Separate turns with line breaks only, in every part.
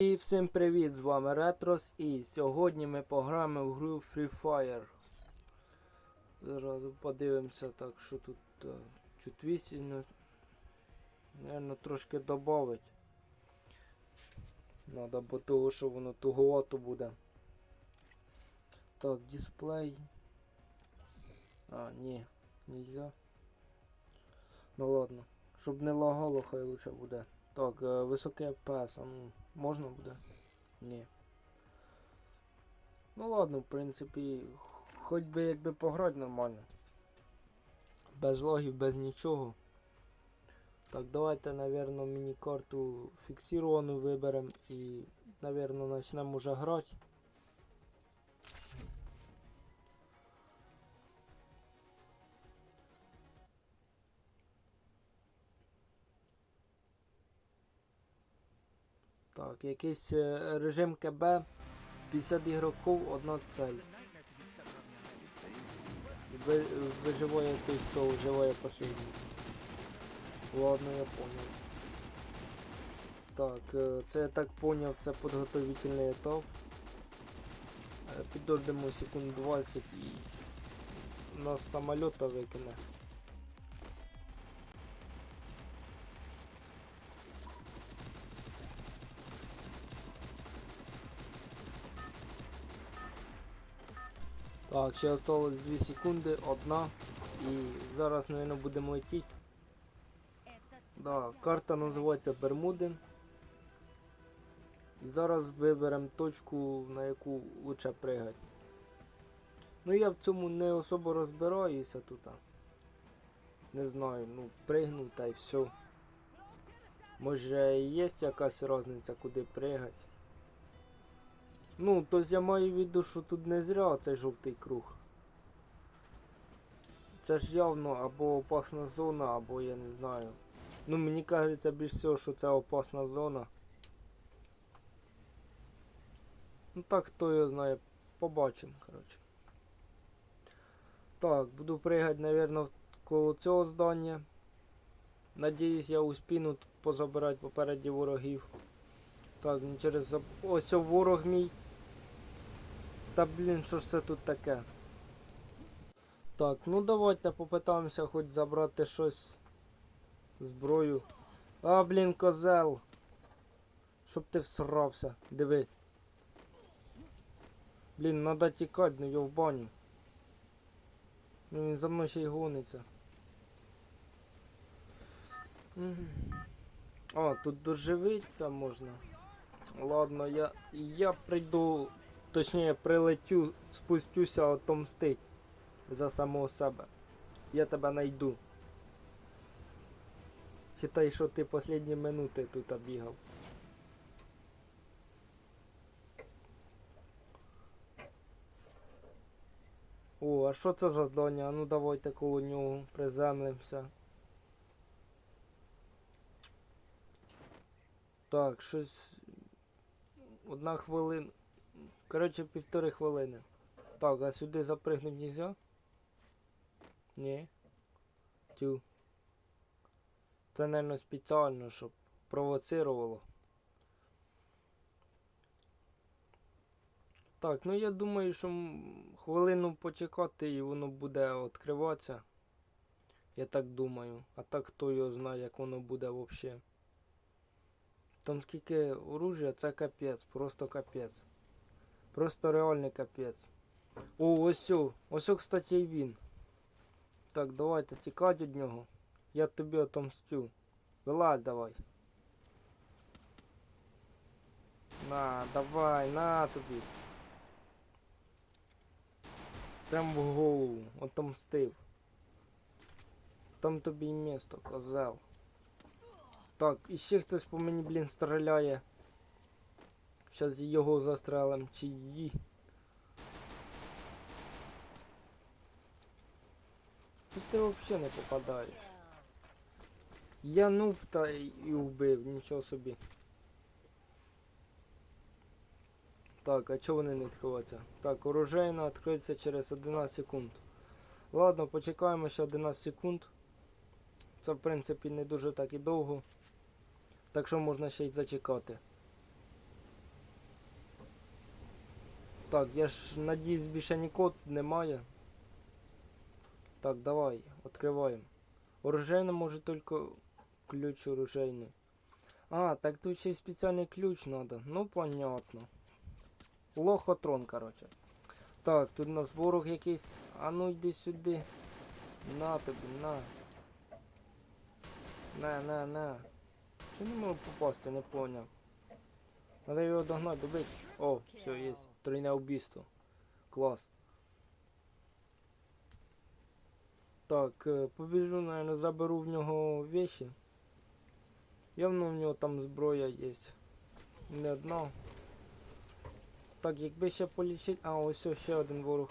І всім привіт! З вами Ретрос і сьогодні ми пограємо в гру Free Fire. Зараз подивимося так, що тут так, чуть вісім, Наверно, трошки додавить. Надо, бо того, що воно туговато буде. Так, дисплей. А, ні, нельзя. Ну ладно. Щоб не лагало, хай лучше буде. Так, е, високий FPS, а ну, можна буде? Ні. Ну ладно, в принципі, хоч би якби пограти нормально. Без логів, без нічого. Так, давайте, наверное, міні-карту фіксіровану виберемо і, наверное, почнемо уже грати. Так, якийсь е, режим КБ, 50 ігроків, одна цель. Ви, виживає той, хто виживає последній. Ладно, я понял. Так, е, це я так поняв, це підготовительний етап. Е, Підождемо секунд 20 і нас з самольота викине. Так, ще осталось 2 секунди, одна. І зараз, мабуть, будемо летіти. Да, карта називається Бермуди. І зараз виберемо точку, на яку лучше пригати. Ну я в цьому не особо розбираюся тут. Не знаю, ну пригну та й все. Може є якась різниця, куди пригати. Ну, тобто я маю в виду, що тут не зря цей жовтий круг. Це ж явно або опасна зона, або я не знаю. Ну, мені кажеться більш всього, що це опасна зона. Ну так, хто його знає, побачимо, коротше. Так, буду пригати, наверное, коло цього здання. Надіюсь, я успіну позабирати попередні ворогів. Так, через заб- ось ворог мій. Та блін, що ж це тут таке? Так, ну давайте попитаємося хоч забрати щось. Зброю. А, блін, козел. Щоб ти всрався. Диви. Блін, надо тікати, ну його в баню. Ну він за мною ще й гониться. А, тут доживитися можна. Ладно, я, я прийду, точніше прилетю, спустюся отомстить за самого себе. Я тебе найду. Читай, що ти останні минути тут бігав. О, а що це за? А Ну давайте коло нього приземлимося. Так, щось. Одна хвилина. Коротше, півтори хвилини. Так, а сюди запригнути нельзя? Ні. Тю. Це, мабуть, спеціально, щоб провоцировало. Так, ну я думаю, що хвилину почекати і воно буде відкриватися. Я так думаю. А так хто його знає, як воно буде взагалі. Там скільки оружия, це капець, просто капець. Просто реальний капець. О, ось о, ось, о, кстати, і він. Так, давайте тікати від нього. Я тобі отомстю. Вилазь давай. На, давай, на тобі. Прям в голову. Отомстив. Там тобі і місто, козел. Так, і ще хтось по мені, блін, стріляє. Щас його застрелим, чи її. Ти взагалі не попадаєш? Я нуб та і вбив, нічого собі. Так, а чого вони не відкриваються? Так, оружейна відкриється через 11 секунд. Ладно, почекаємо ще 11 секунд. Це в принципі не дуже так і довго. Так що можна ще й зачекати. Так, я ж надіюсь, більше тут немає. Так, давай, відкриваємо. Оружейна може тільки ключ оружейний. А, так тут ще й спеціальний ключ треба. Ну, понятно. Лохотрон, короче. Так, тут у нас ворог якийсь. А ну йди сюди. На тобі, на. На, на, на. Чи не можу попасти, не поняв. Надо його догнати, добити. О, все, є. Тройне убийство. Клас. Так, е, побіжу, наверное, заберу в нього вещи. Явно в нього там зброя є. Не одна. Так, якби ще полічити. А, ось ось ще один ворог.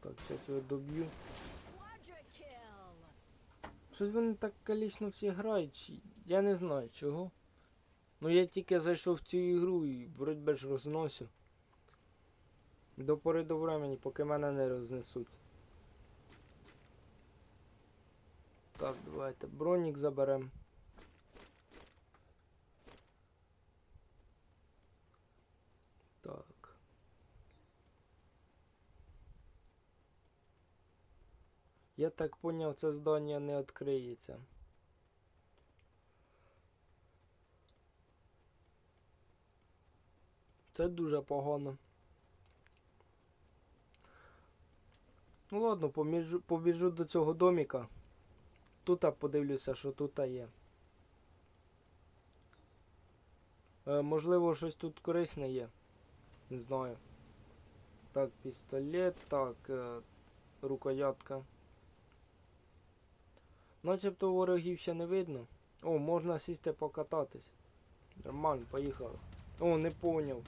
Так, зараз його доб'ю. Щось вони так калічно всі грають, я не знаю чого. Ну я тільки зайшов в цю ігру і вроді ж розносю. До пори до времени, поки мене не рознесуть. Так, давайте бронік заберем. Так. Я так поняв, це здання не відкриється. Це дуже погано. Ну ладно, поміжу, побіжу до цього доміка. Тут подивлюся, що тут є. Е, можливо, щось тут корисне є. Не знаю. Так, пістолет, так, е, рукоятка. Начебто ворогів ще не видно. О, можна сісти покататись. Нормально, поїхали. О, не поняв.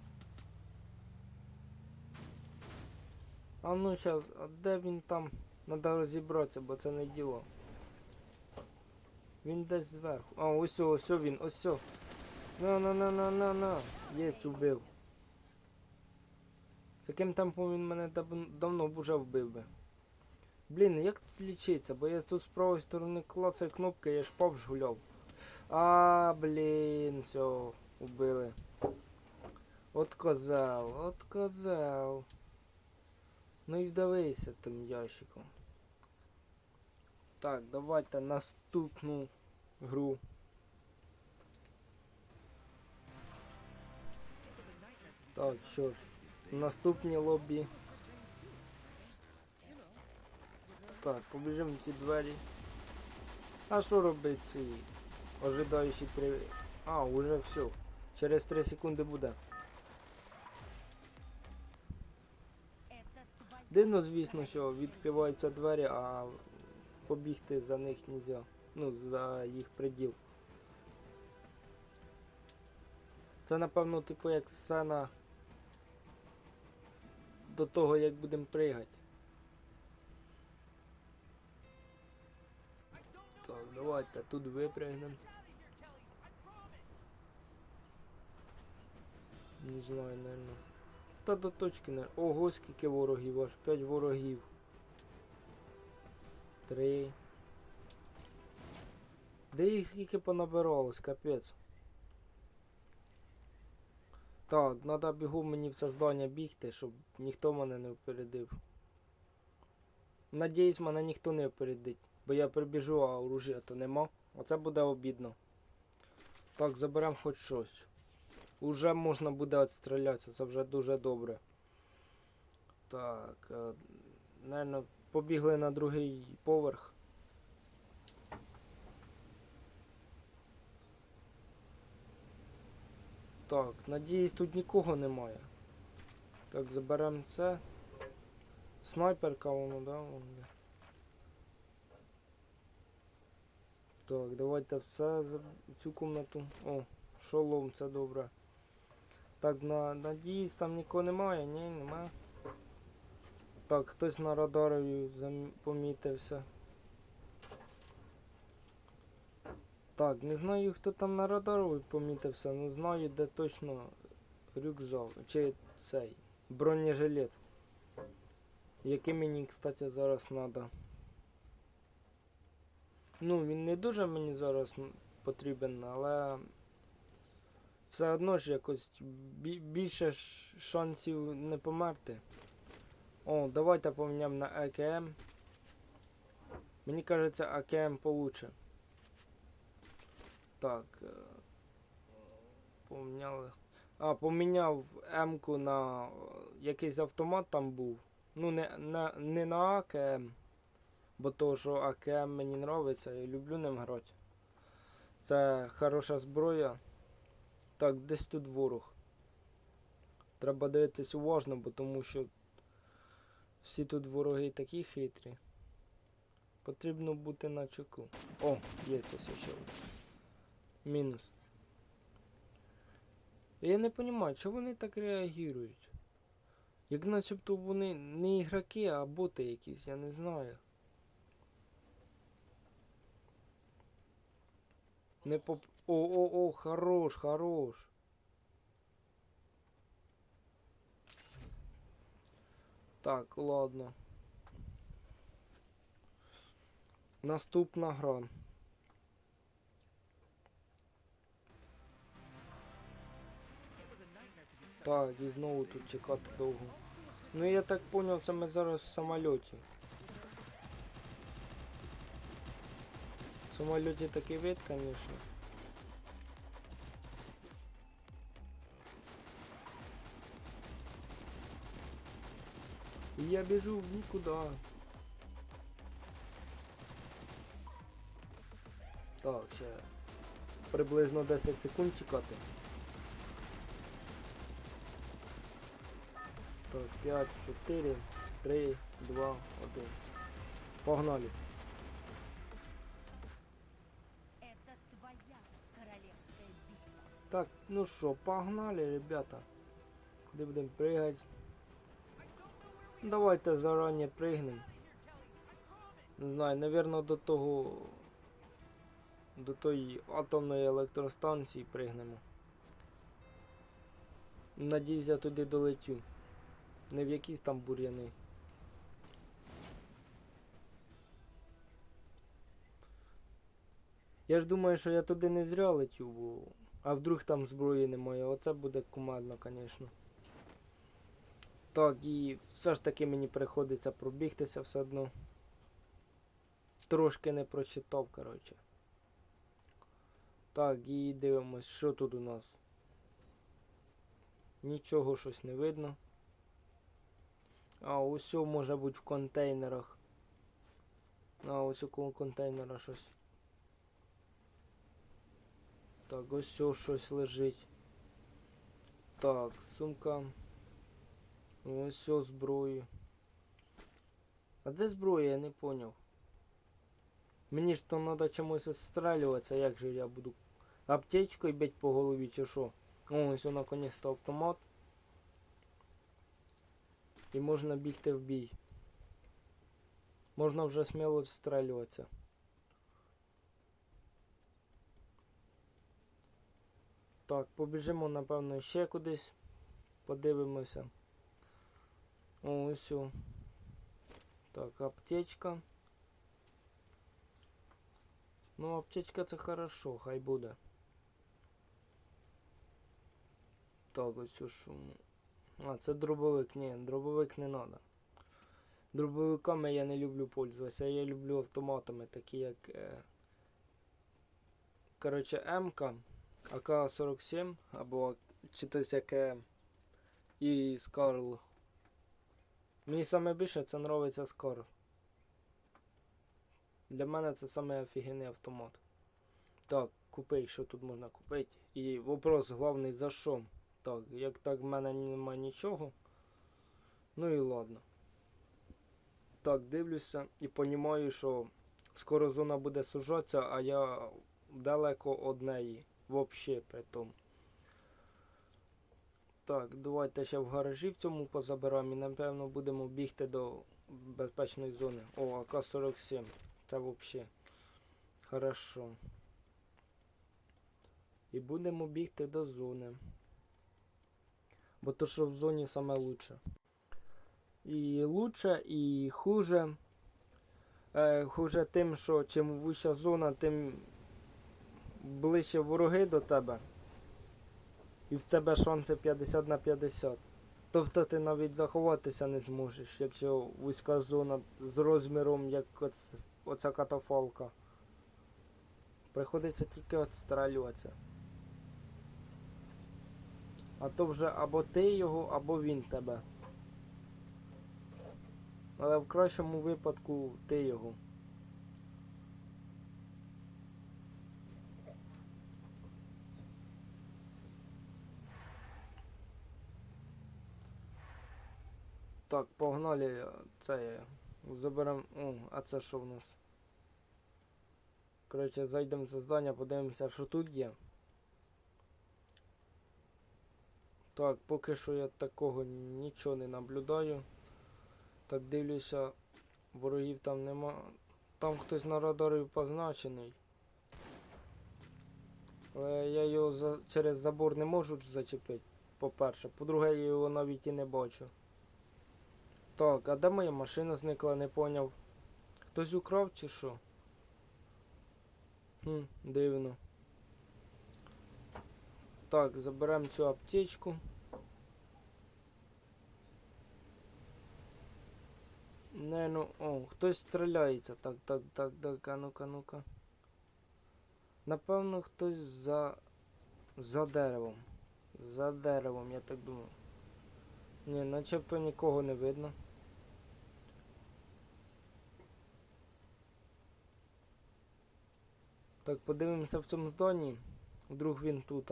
А ну щас, а де він там? Надо розібратися, бо це не діло. Він десь зверху. А, ось ось він, ось. На на на на на на. Єсть убив. Таким темпом він мене дав- давно б уже вбив би. Блін, як тут лічиться? Бо я тут з правої сторони клацаю кнопки, я ж пап гуляв. А, блін, все, убили. От козел, от козел. Ну і вдавися тим ящиком. Так, давайте наступну гру. Так, що ж, наступні лобі. Так, побіжимо в ці двері. А що робить ці ожидаючі три. А, уже все. Через 3 секунди буде. Дивно, звісно, що відкриваються двері, а побігти за них нельзя. Ну, за їх приділ. Це напевно, типу, як сцена до того, як будемо пригати. Так, давайте тут випрягнемо. Не знаю, наверное. Та до точки не. Ого, скільки ворогів, аж 5 ворогів. Три. Де їх скільки понабиралось, капець. Так, треба бігом мені в це здання бігти, щоб ніхто мене не впередив. Надіюсь, мене ніхто не впередить, бо я прибіжу, а оружия то нема. Оце буде обідно. Так, заберемо хоч щось. Уже можна буде відстрілятися, це вже дуже добре. Так, е, наверно, побігли на другий поверх. Так, надіюсь, тут нікого немає. Так, заберемо це. Снайперка воно, да? Вон де. Так, давайте все за цю комнату. О, шолом, це добре. Так, на, надіюсь, там нікого немає, ні, немає. Так, хтось на радарові помітився. Так, не знаю, хто там на радарові помітився, але знаю, де точно рюкзак. Чи цей бронежилет. Який мені, кстати, зараз треба. Ну, він не дуже мені зараз потрібен, але все одно ж якось більше шансів не померти. О, давайте поміняємо на АКМ. Мені кажеться, АКМ получше. Так. е, Поміняли. А, поміняв М-ку на е, якийсь автомат там був. Ну, не, на, не на АКМ. Бо то, що АКМ мені нравиться, я люблю ним грати. Це хороша зброя. Так, десь тут ворог. Треба дивитись уважно, бо тому що всі тут вороги такі хитрі. Потрібно бути на чеку. О, є хтось ще. Мінус. Я не розумію, чого вони так реагують? Як начебто вони не ігроки, а боти якісь, я не знаю. Не поп... О, о, о, хорош, хорош. Так, ладно. Наступна гра. Так, і знову тут чекати довго. Ну я так поняв, це ми зараз в самольоті. В самольоті такий вид, звісно. Я біжу в нікуди. Так, ще приблизно 10 секунд чекати. Так, 5, 4, 3, 2, 1. Погнали. Так, ну що, погнали, ребята. Куди будемо пригати? Давайте зарані пригнемо. Не знаю, напевно, до того. До тої атомної електростанції пригнемо. Надіюсь, я туди долетю. Не в якісь там бур'яни. Я ж думаю, що я туди не зря летю, бо. А вдруг там зброї немає, оце буде кумедно, звісно. Так, і все ж таки мені приходиться пробігтися все одно. Трошки не прочитав, коротше. Так, і дивимось, що тут у нас. Нічого щось не видно. А, ось може бути в контейнерах. А, ось около контейнера щось. Так, ось щось лежить. Так, сумка. Ось о зброю. А де зброя, я не поняв. Мені ж то треба чомусь відстрелюватися, як же я буду аптечкою бить по голові чи що? О, ось о, наконець-то автомат. І можна бігти в бій. Можна вже сміло відстрелюватися. Так, побіжимо, напевно, ще кудись. Подивимося. Ось. Так, аптечка. Ну, аптечка це хорошо, хай буде. Так, ось що. А, це дробовик. Ні, дробовик не треба. Дробовиками я не люблю пользуватися, я люблю автоматами, такі як. Е... Коротше, МК, АК-47 або чи тось яке і Скарл. Мені саме більше це подобається Скарл. Для мене це саме автомат. Так, купи, що тут можна купити. І вопрос головний за що? Так, як так в мене немає нічого. Ну і ладно. Так, дивлюся і розумію, що скоро зона буде сужатися, а я далеко од неї. Взагалі при тому. Так, давайте ще в гаражі в цьому позабираємо і напевно будемо бігти до безпечної зони. О, АК-47. Це взагалі. Хорошо. І будемо бігти до зони. Бо то, що в зоні саме лучше. І лучше, і хуже. Е, хуже тим, що чим вища зона, тим ближче вороги до тебе. І в тебе шанси 50 на 50. Тобто ти навіть заховатися не зможеш, якщо вузька зона з розміром, як оц- оця катафалка. Приходиться тільки відстрелюватися. А то вже або ти його, або він тебе. Але в кращому випадку ти його. Так, погнали. Це заберемо. О, а це що в нас? Коротше, зайдемо в це здання, подивимося, що тут є. Так, поки що я такого нічого не наблюдаю. Так дивлюся, ворогів там нема. Там хтось на радарі позначений. Але я його за... через забор не можу зачепити, по-перше. По-друге, я його навіть і не бачу. Так, а де моя машина зникла, не поняв. Хтось украв чи що? Хм, дивно. Так, заберемо цю аптечку. Не, ну, о, хтось стріляється. Так, так, так, так, а ну-ка, ну-ка. Напевно, хтось за. за деревом. За деревом, я так думаю. Ні, начебто нікого не видно. Так, подивимося в цьому зданні. Вдруг він тут.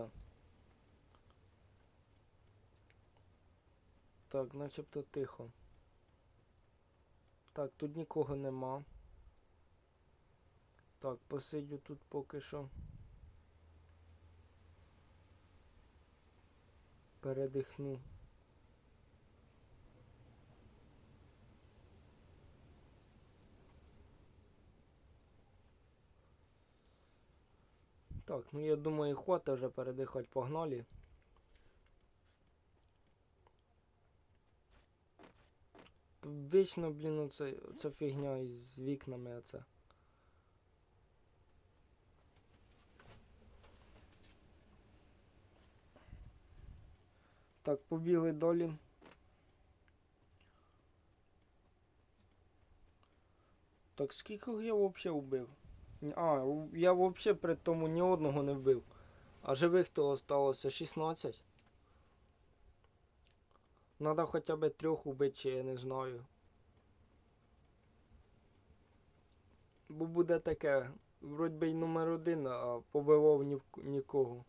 Так, начебто тихо. Так, тут нікого нема. Так, посидю тут поки що. Передихну. Так, ну я думаю, хватить вже передихати, погнали. Вічно, блін, оце, оця фігня із вікнами оце. Так, побігли далі. Так, скільки я взагалі вбив? А, я взагалі при тому ні одного не вбив. А живих то осталося 16. Надо хоча б трьох убити, чи я не знаю. Бо буде таке, вроді би й номер один, а побивав ні, нікого.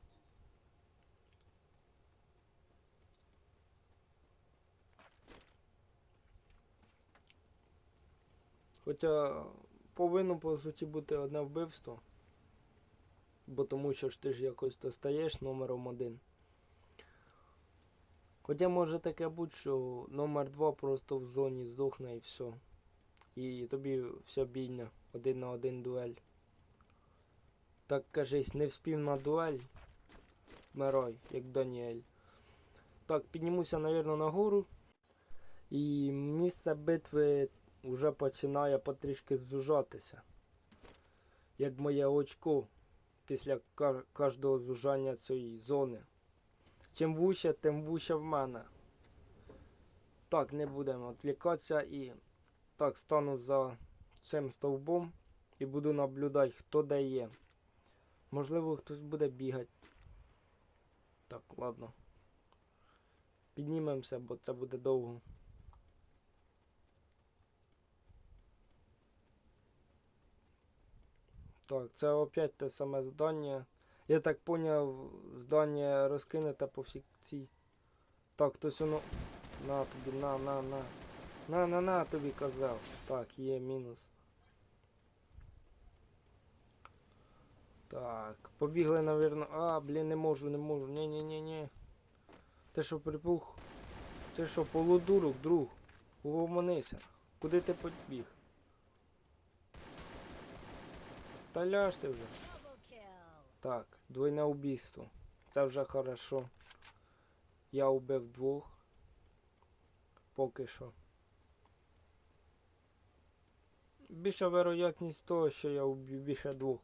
Хоча повинно по суті бути одне вбивство. Бо тому що ж ти ж якось достаєш номером один. Хоча може таке бути, що номер два просто в зоні здохне і все. І тобі вся бійня, один на один дуель. Так кажись, не вспів на дуель. Вмирай, як Даніель. Так, піднімуся, навірно, нагору. І місце битви вже починає потрішки зужатися. Як моє очко після кожного зужання цієї зони. Чим вуще, тим вуще в мене. Так, не будемо відвлікатися і так стану за цим стовбом і буду наблюдати, хто де є. Можливо, хтось буде бігати. Так, ладно. Піднімемося, бо це буде довго. Так, це опять те саме здання. Я так поняв, здання розкинете по всій цій. Так, хтось воно. На тобі, на, на, на. На, на, на тобі казав. Так, є мінус. Так, побігли, навірно. А, блін, не можу, не можу. Ні, ні, ні, ні. Ти що припух? Ти що, полудурок, друг? Угомонися. Куди ти побіг? Та ляж ти вже. Так, двойне убійство. Це вже хорошо. Я убив двох. Поки що. Більша вероятність того, що я уб'ю більше двох.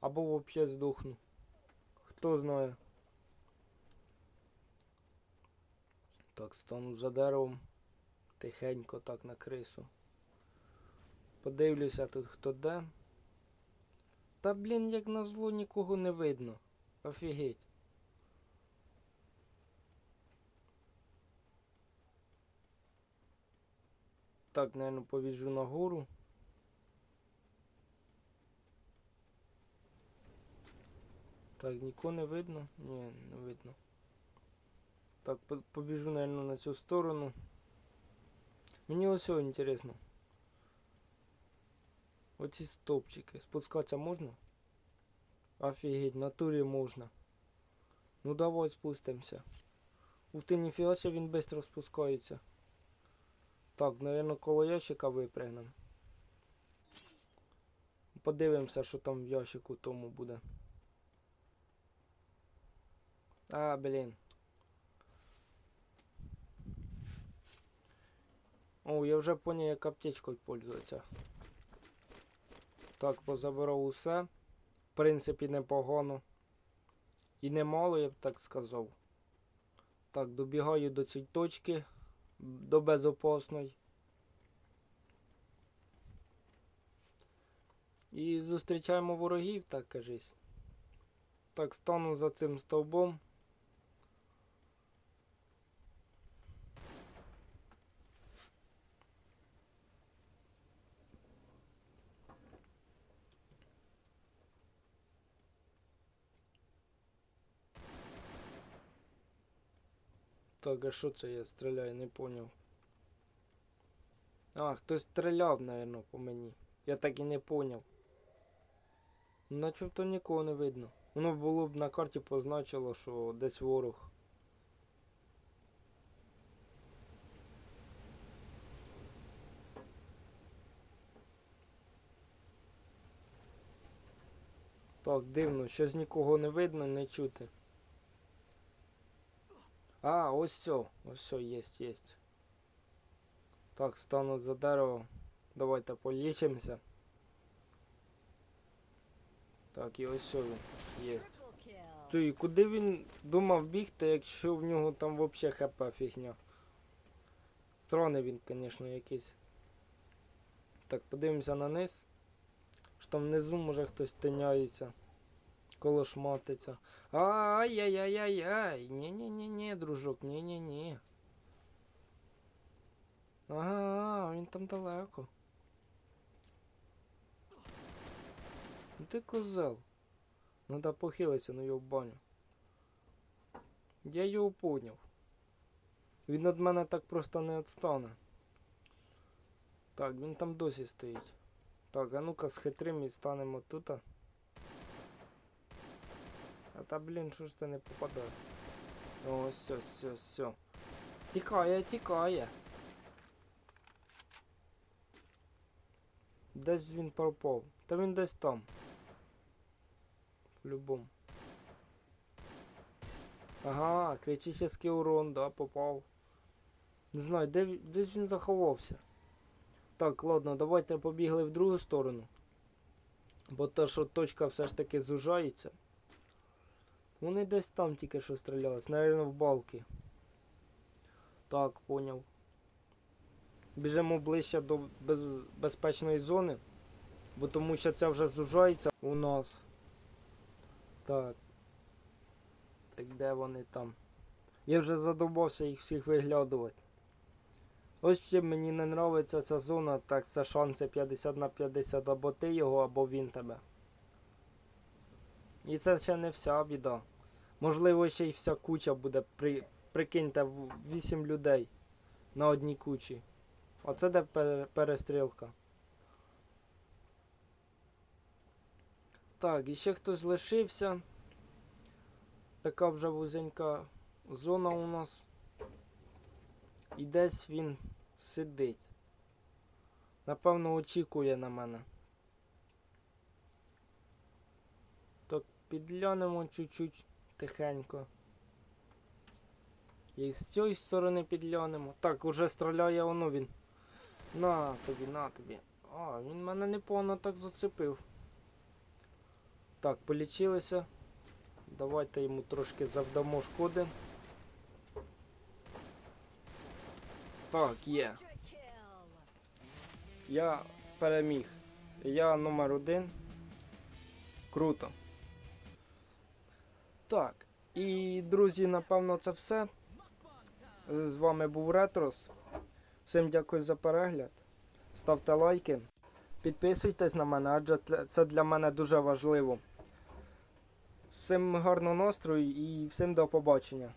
Або взагалі здохну. Хто знає. Так, стану за деревом. Тихенько так на крису. Подивлюся тут хто де. Та блін, як назло нікого не видно. Офігеть. Так, наверное, повіжу нагору. Так, нікого не видно? Ні, не видно. Так, по- побіжу, наверное, на цю сторону. Мені ось цього інтересно. Оці стопчики. Спускатися можна? Офігеть, в натурі можна. Ну давай спустимося. Ух ти, ніфіга себе він швидко спускається. Так, наверное, коло ящика випрягнем. Подивимося, що там в ящику тому буде. А, блін. О, я вже поняв, як аптечкою пользуватися. Так, позабирав усе. В принципі, непогано. І немало, я б так сказав. Так, добігаю до цієї точки. До безопасної. І зустрічаємо ворогів, так кажись. Так, стану за цим стовбом. Так, а що це я стріляю, не поняв. А, хтось стріляв, напевно, по мені. Я так і не поняв. Начебто нікого не видно. Воно було б на карті позначило, що десь ворог. Так, дивно, щось нікого не видно, не чути. А, ось все, ось все, єсть, єсть. Так, стану за дерево. Давайте полічимося. Так, і ось все він є. То куди він думав бігти, якщо в нього там взагалі хп фігня. Странний він, звісно, якийсь. Так, подивимося на низ. Що там внизу може хтось тиняється. Колошматиться. Ай-яй-яй-яй-яй. Ні-ні-ні-ні, дружок, ні-ні-ні. Ага, він там далеко. Ну ти козел. Надо похилитися на його баню. Я його поняв. Він від мене так просто не відстане. Так, він там досі стоїть. Так, а ну-ка схитрим і станемо тут. А та блін, що ж ти не попадає? О, все, все, все. Тікає, тікає. Десь він пропав. Та він десь там. По-любому. Ага, критический урон, да, попав. Не знаю, де, десь він заховався. Так, ладно, давайте побігли в другу сторону. Бо то, що точка все ж таки зужається. Вони десь там тільки що стрілялись, навірно, в балки. Так, поняв. Біжимо ближче до без... безпечної зони, бо тому що це вже зужається у нас. Так. Так де вони там? Я вже задовбався їх всіх виглядувати. Ось чим мені не нравиться ця зона, так це шанси 50 на 50 або ти його, або він тебе. І це ще не вся біда. Можливо, ще й вся куча буде. При... Прикиньте, 8 людей на одній кучі. Оце де перестрілка. Так, і ще хтось лишився. Така вже вузенька зона у нас. І десь він сидить. Напевно, очікує на мене. Так, чуть-чуть тихенько. І з цієї сторони підглянемо. Так, уже стріляє воно він. На тобі, на тобі. А, він мене непогано так зацепив. Так, полічилися. Давайте йому трошки завдамо шкоди. Так, є. Я переміг. Я номер один. Круто. Так. І, друзі, напевно, це все. З вами був Ретрос. Всім дякую за перегляд. Ставте лайки. Підписуйтесь на мене, адже це для мене дуже важливо. Всім гарного настрою і всім до побачення.